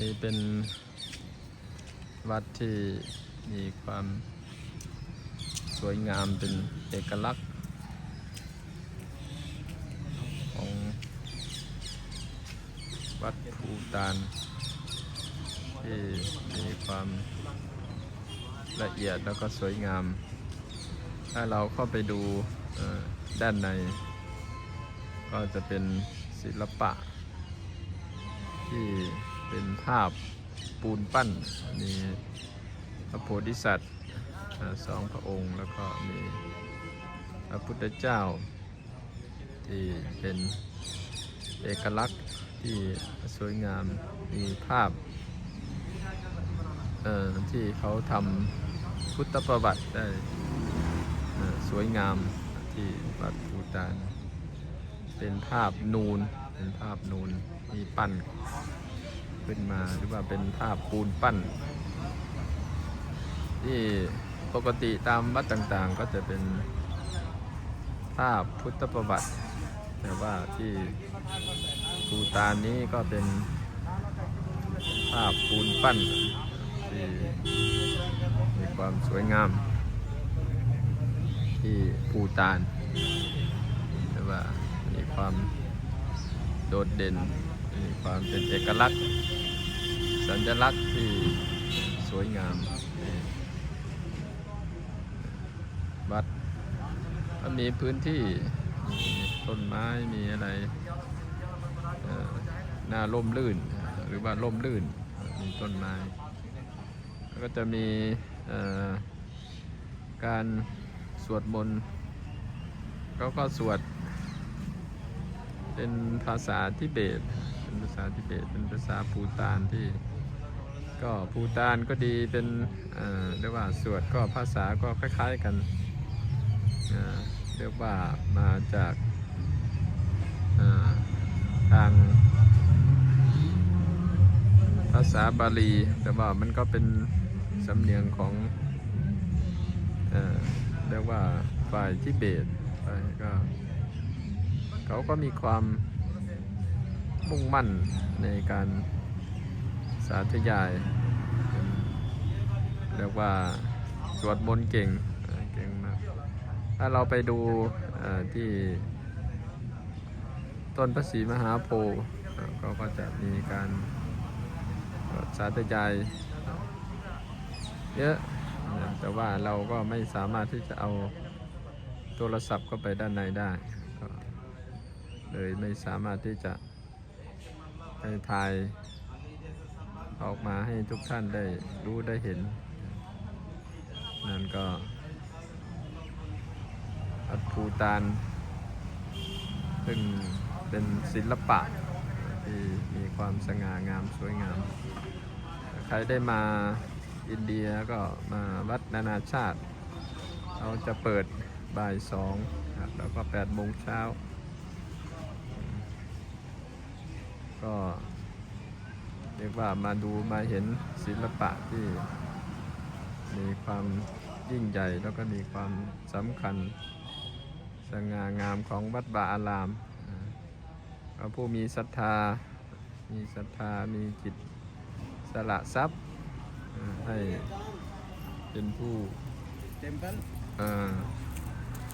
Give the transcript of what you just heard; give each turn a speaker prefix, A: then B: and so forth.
A: นี่เป็นวัดที่มีความสวยงามเป็นเอกลักษณ์ ของวัดภูตาน ที่มีความละเอียดแล้วก็สวยงาม ถ้าเราเข้าไปดูด้านใน ก็จะเป็นศิลปะ ภาพปูนปั้น มีพระโพธิสัตว์สองพระองค์ แล้วก็มีพระพุทธเจ้า ที่เป็นเอกลักษณ์ที่สวยงาม มีภาพที่เขาทำพุทธประวัติได้สวยงามที่วัดภูตาน เป็นภาพนูน เป็นภาพนูน มีปั้น ขึ้นมาหรือว่าเป็นภาพปูนปั้น ที่ปกติตามวัดต่างๆ ก็จะเป็นภาพพุทธประวัติ แต่ว่าที่ภูตานนี้ก็เป็นภาพปูนปั้นที่มีความสวยงาม ที่ภูตานแต่ว่ามีความโดดเด่น มีความเป็นเอกลักษณ์ สัญลักษณ์ที่สวยงามวัดก็มีพื้นที่มีต้นไม้มีอะไรเอ่อน่าร่มรื่น หรือว่าร่มรื่นมีต้นไม้ ก็จะมีการสวดมนต์เขาก็สวดเป็นภาษาทิเบต เป็นภาษาทิเบตเป็นภาษาภูตานที่ ก็ภูตานก็ดีเป็นเรียกว่าสวดก็ภาษาก็คล้าย ๆกันเรียกว่ามาจากทางภาษาบาลี แต่ว่ามันก็เป็นสำเนียงของเรียกว่าฝ่ายทิเบตก็เขาก็มีความ มุ่งมั่นในการสาธยายเรียกว่าสวดมนต์เก่งเก่งมากถ้าเราไปดูที่ต้นพระศรีมหาโพธิ์เขาก็จะมีการสาธยายเยอะแต่ว่าเราก็ไม่สามารถที่จะเอาโทรศัพท์เข้าไปด้านในได้ เลยไม่สามารถที่จะ ให้ถ่ายออกมาให้ทุกท่านได้รู้ได้เห็น นั่นก็ อัดภูตานซึ่งเป็นศิลปะที่มีความสง่างามสวยงาม ใครได้มาอินเดียก็มาวัดนานาชาติ เราจะเปิดบ่ายสองแล้วก็แปดโมงเช้า ก็เรียกว่ามาดูมาเห็นศิลปะที่มีความยิ่งใหญ่แล้วก็มีความสำคัญสง่างามของวัดบาอารามผู้มีศรัทธา มีศรัทธา มีจิตสละทรัพย์ให้เป็นผู้